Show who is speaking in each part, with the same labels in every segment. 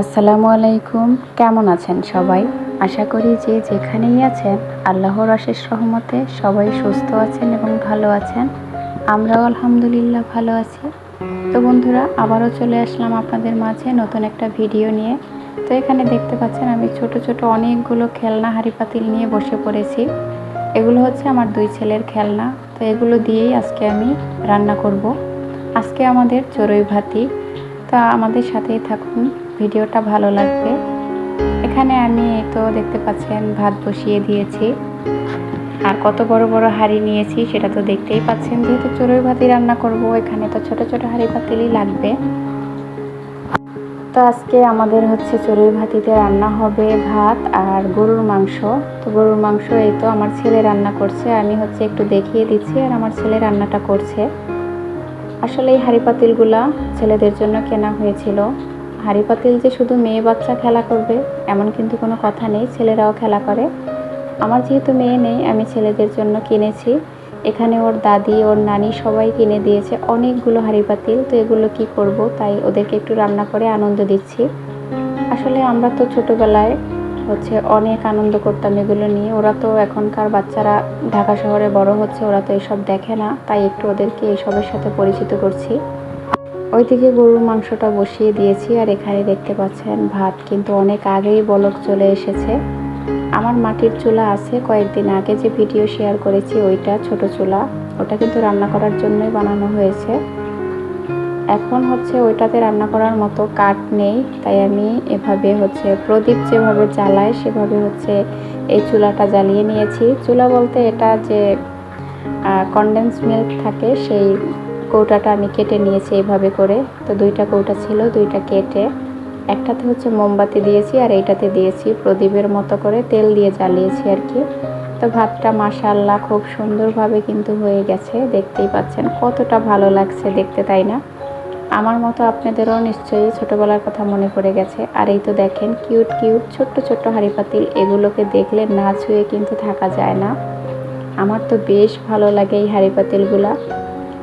Speaker 1: আসসালামু আলাইকুম। কেমন আছেন সবাই? আশা করি যে যেখানেই আছেন, আল্লাহর অশেষ সহমতে সবাই সুস্থ আছেন এবং ভালো আছেন। আমরাও আলহামদুলিল্লাহ ভালো আছি। তো বন্ধুরা, আবারও চলে আসলাম আপনাদের মাঝে নতুন একটা ভিডিও নিয়ে। তো এখানে দেখতে পাচ্ছেন আমি ছোট ছোট অনেকগুলো খেলনা হাঁড়ি পাতিল নিয়ে বসে পড়েছি। এগুলো হচ্ছে আমার দুই ছেলের খেলনা। তো এগুলো দিয়েই আজকে আমি রান্না করব। আজকে আমাদের চড়ুই ভাতি। তা আমাদের সাথেই থাকুন। ভিডিওটা ভালো লাগবে। এখানে আমি তো দেখতে পাচ্ছেন, ভাত বসিয়ে দিয়েছি। আর কত বড় বড় হাঁড়ি নিয়েছি, সেটা তো দেখতেই পাচ্ছেন। যেহেতু চড়ুই ভাতি রান্না করব, এখানে তো ছোট ছোট হাঁড়ি পাতিলই লাগবে। তো আজকে আমাদের হচ্ছে চড়ুই ভাতিতে রান্না হবে ভাত আর গরুর মাংস। তো গরুর মাংস এই তো আমার ছেলে রান্না করছে, আমি হচ্ছে একটু দেখিয়ে দিচ্ছি আর আমার ছেলে রান্নাটা করছে। আসলে এই হাঁড়ি পাতিলগুলা ছেলেদের জন্য কেনা হয়েছিল। হাঁড়ি পাতিল যে শুধু মেয়ে বাচ্চা খেলা করবে, এমন কিন্তু কোনো কথা নেই, ছেলেরাও খেলা করে। আমার যেহেতু মেয়ে নেই, আমি ছেলেদের জন্য কিনেছি। এখানে ওর দাদি, ওর নানি সবাই কিনে দিয়েছে অনেকগুলো হাঁড়ি পাতিল। তো এগুলো কি করব? তাই ওদেরকে একটু রান্না করে আনন্দ দিচ্ছি। আসলে আমরা তো ছোটোবেলায় হচ্ছে অনেক আনন্দ করতাম এগুলো নিয়ে। ওরা তো এখনকার বাচ্চারা ঢাকা শহরে বড় হচ্ছে, ওরা তো এসব দেখে না। তাই একটু ওদেরকে এসবের সাথে পরিচিত করছি। ওইদিকে গরুর মাংসটা বসিয়ে দিয়েছি আর এখানে দেখতে পাচ্ছেন ভাত, কিন্তু অনেক আগেই বলক চলে এসেছে। আমার মাটির চুলা আছে, কয়েকদিন আগে যে ভিডিও শেয়ার করেছি ওইটা ছোট চুলা, ওটা কিন্তু রান্না করার জন্যই বানানো হয়েছে। এখন হচ্ছে ওইটাতে রান্না করার মতো কাঠ নেই, তাই আমি এভাবে হচ্ছে প্রদীপ যেভাবে জ্বালায় সেভাবে হচ্ছে এই চুলাটা জ্বালিয়ে নিয়েছি। চুলা বলতে এটা যে কনডেন্স মিল্ক থাকে, সেই কৌটাটা আমি কেটে নিয়েছি এইভাবে করে। তো দুইটা কৌটা ছিল, দুইটা কেটে। একটাতে হচ্ছে মোমবাতি দিয়েছি আর এইটাতে দিয়েছি প্রদীপের মতো করে তেল দিয়ে জ্বালিয়েছি আর কি। তো ভাতটা মাশাল্লাহ খুব সুন্দরভাবে কিন্তু হয়ে গেছে, দেখতেই পাচ্ছেন। কতটা ভালো লাগছে দেখতে, তাই না? আমার মতো আপনাদেরও নিশ্চয়ই ছোটোবেলার কথা মনে পড়ে গেছে। আর এই তো দেখেন, কিউট কিউট, ছোট্ট ছোট্ট হাঁড়ি পাতিল এগুলোকে দেখলে না ছুঁয়ে কিন্তু থাকা যায় না। আমার তো বেশ ভালো লাগে এই হাঁড়ি পাতিলগুলা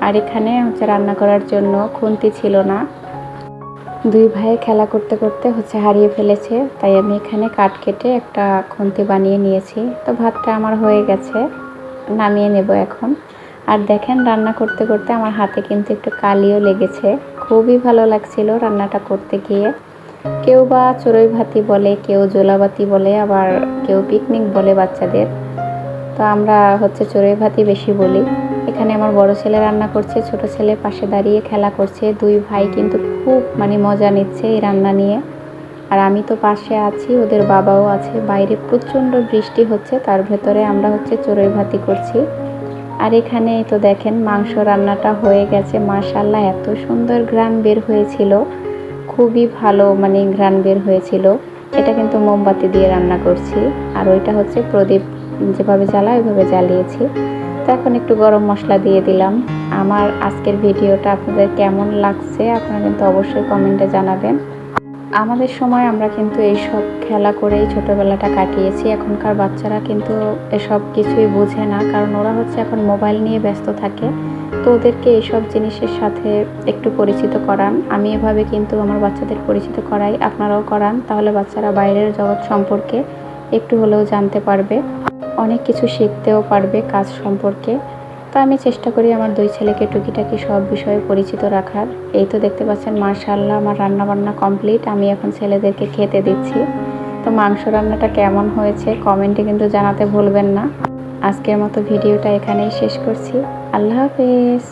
Speaker 1: আর এখানে হচ্ছে রান্না করার জন্য খুন্তি ছিল না। দুই ভাইয়ে খেলা করতে করতে হচ্ছে হারিয়ে ফেলেছে, তাই আমি এখানে কাঠ কেটে একটা খুন্তি বানিয়ে নিয়েছি। তো ভাতটা আমার হয়ে গেছে, নামিয়ে নেব এখন। আর দেখেন, রান্না করতে করতে আমার হাতে কিন্তু একটু কালিও লেগেছে। খুবই ভালো লাগছিল রান্নাটা করতে গিয়ে। কেউ বা চড়ুই ভাতি বলে, কেউ জোলাবাতি বলে, আবার কেউ পিকনিক বলে বাচ্চাদের। তো আমরা হচ্ছে চড়ুই ভাতি বেশি বলি। এখানে আমার বড় ছেলে রান্না করছে, ছোট ছেলে পাশে দাঁড়িয়ে খেলা করছে। দুই ভাই কিন্তু খুব মানে মজা নিচ্ছে এই রান্না নিয়ে। আর আমি তো পাশে আছি, ওদের বাবাও আছে। বাইরে প্রচণ্ড বৃষ্টি হচ্ছে, তার ভেতরে আমরা হচ্ছে চড়ুই ভাতি করছি। আর এখানে তো দেখেন মাংস রান্নাটা হয়ে গেছে। মাশাল্লাহ এত সুন্দর ঘ্রাণ বের হয়েছিল। খুবই ভালো মানে ঘ্রাণ বের হয়েছিল। এটা কিন্তু মোমবাতি দিয়ে রান্না করছি। আর ওইটা হচ্ছে প্রদীপ যেভাবে জ্বালা ওইভাবে জ্বালিয়েছি। এখন একটু গরম মশলা দিয়ে দিলাম। আমার আজকের ভিডিওটা আপনাদের কেমন লাগছে আপনারা কিন্তু অবশ্যই কমেন্টে জানাবেন। আমাদের সময় আমরা কিন্তু এইসব খেলা করেই ছোটোবেলাটা কাটিয়েছি। এখনকার বাচ্চারা কিন্তু এসব কিছুই বোঝে না, কারণ ওরা হচ্ছে এখন মোবাইল নিয়ে ব্যস্ত থাকে। তো ওদেরকে এইসব জিনিসের সাথে একটু পরিচিত করান। আমি এভাবে কিন্তু আমার বাচ্চাদের পরিচিত করাই, আপনারাও করান, তাহলে বাচ্চারা বাইরের জগৎ সম্পর্কে একটু হলেও জানতে পারবে। অনেক কিছু শিখতেও পারবে কাজ সম্পর্কে। তো আমি চেষ্টা করি আমার দুই ছেলেকে টুকিটাকি সব বিষয়ে পরিচিত রাখার। এই তো দেখতে পাচ্ছেন মার্শাল্লাহ আমার রান্নাবান্না কমপ্লিট। আমি এখন ছেলেদেরকে খেতে দিচ্ছি। তো মাংস রান্নাটা কেমন হয়েছে কমেন্টে কিন্তু জানাতে ভুলবেন না। আজকের মতো ভিডিওটা এখানেই শেষ করছি। আল্লাহ হাফেজ।